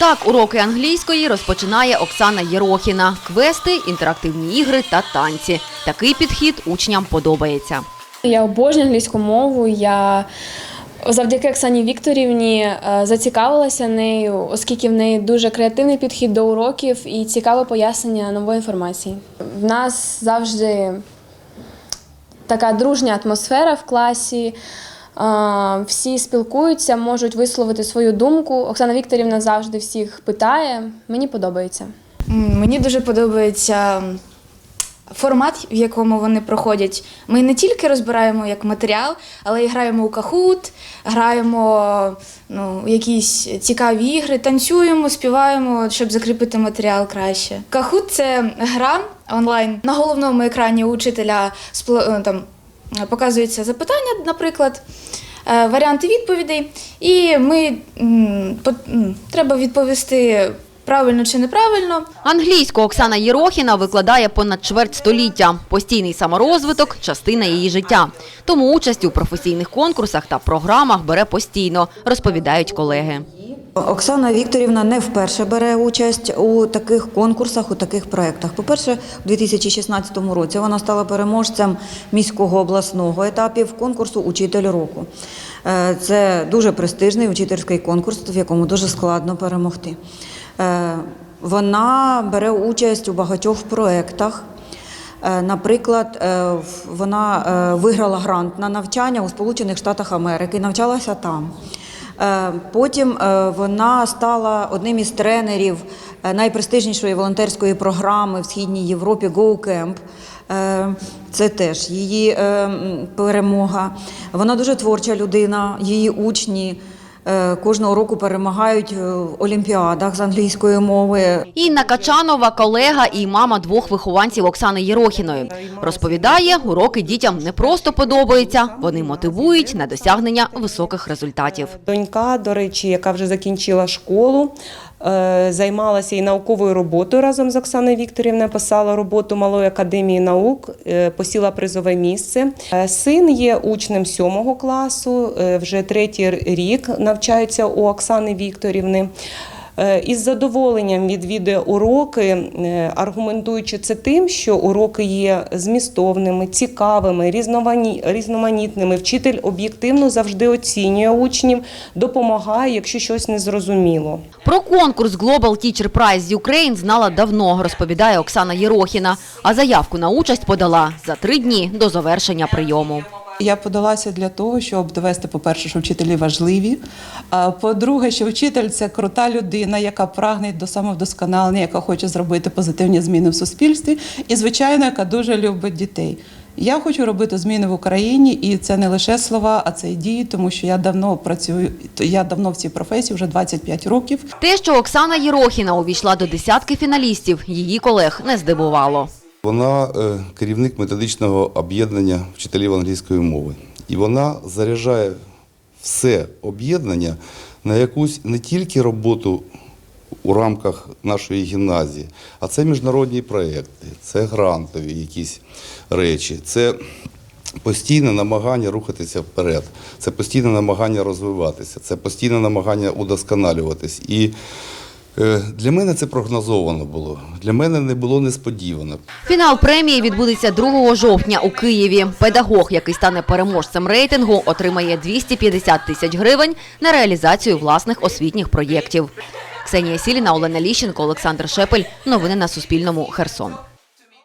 Так, уроки англійської розпочинає Оксана Єрохіна. Квести, інтерактивні ігри та танці. Такий підхід учням подобається. Я обожнюю англійську мову. Я завдяки Оксані Вікторівні е, зацікавилася нею, оскільки в неї дуже креативний підхід до уроків і цікаве пояснення нової інформації. В нас завжди така дружня атмосфера в класі. Всі спілкуються, можуть висловити свою думку. Оксана Вікторівна завжди всіх питає. Мені подобається. Мені дуже подобається формат, в якому вони проходять. Ми не тільки розбираємо як матеріал, але й граємо у кахут, граємо ну, якісь цікаві ігри, танцюємо, співаємо, щоб закріпити матеріал краще. Кахут це гра онлайн. На головному екрані учителя е, там, показуються запитання, наприклад. е, Варіанти відповідей, і ми треба відповісти правильно чи неправильно. Англійську Оксана Єрохіна викладає понад чверть століття. Постійний саморозвиток – частина її життя. Тому участь у професійних конкурсах та програмах бере постійно, розповідають колеги. Оксана Вікторівна не вперше бере участь у таких конкурсах, у таких проєктах. По-перше, у 2016 році вона стала переможцем міського обласного етапів конкурсу Учитель року. Е, Це дуже престижний учительський конкурс, в якому дуже складно перемогти. Е, Вона бере участь у багатьох проєктах. Е, Наприклад, вона виграла грант на навчання у Сполучених Штатах Америки, навчалася там. Е, Потім е, вона стала одним із тренерів е, найпрестижнішої волонтерської програми в Східній Європі Go Camp. Це теж її перемога. Вона дуже творча людина, її учні кожного року перемагають в олімпіадах з англійської мови. Інна Качанова – колега і мама двох вихованців Оксани Єрохіної. Розповідає, уроки дітям не просто подобаються, вони мотивують на досягнення високих результатів. Донька, до речі, яка вже закінчила школу, е, займалася і науковою роботою разом з Оксаною Вікторівною, писала роботу Малої академії наук, е, посіла призове місце. Е, Син є учнем сьомого класу, е, вже третій рік навчається у Оксани Вікторівни. Е, Із задоволенням відвідує уроки, е, аргументуючи це тим, що уроки є змістовними, цікавими, різномані- різноманітними. Вчитель об'єктивно завжди оцінює учнів, допомагає, якщо щось не зрозуміло. Про конкурс Global Teacher Prize Ukraine знала давно, розповідає Оксана Єрохіна. А заявку на участь подала за три дні до завершення прийому. Я подалася для того, щоб довести, по-перше, що вчителі важливі. По-друге, що вчитель це крута людина, яка прагне до самовдосконалення, яка хоче зробити позитивні зміни в суспільстві, і, звичайно, яка дуже любить дітей. Я хочу робити зміни в Україні, і це не лише слова, а це і дії, тому що я давно працюю. Я давно в цій професії, вже 25 років. Те, що Оксана Єрохіна увійшла до десятки фіналістів, її колег не здивувало. Вона е, керівник методичного об'єднання вчителів англійської мови. І вона заряджає все об'єднання на якусь не тільки роботу у рамках нашої гімназії, а це міжнародні проекти, це грантові якісь речі, це постійне намагання рухатися вперед, це постійне намагання розвиватися, це постійне намагання удосконалюватись. І для мене це прогнозовано було. Для мене не було несподівано. Фінал премії відбудеться 2 жовтня у Києві. Педагог, який стане переможцем рейтингу, отримає 250 тисяч гривень на реалізацію власних освітніх проєктів. Ксенія Сіліна, Олена Ліщенко, Олександр Шепель. Новини на Суспільному. Херсон.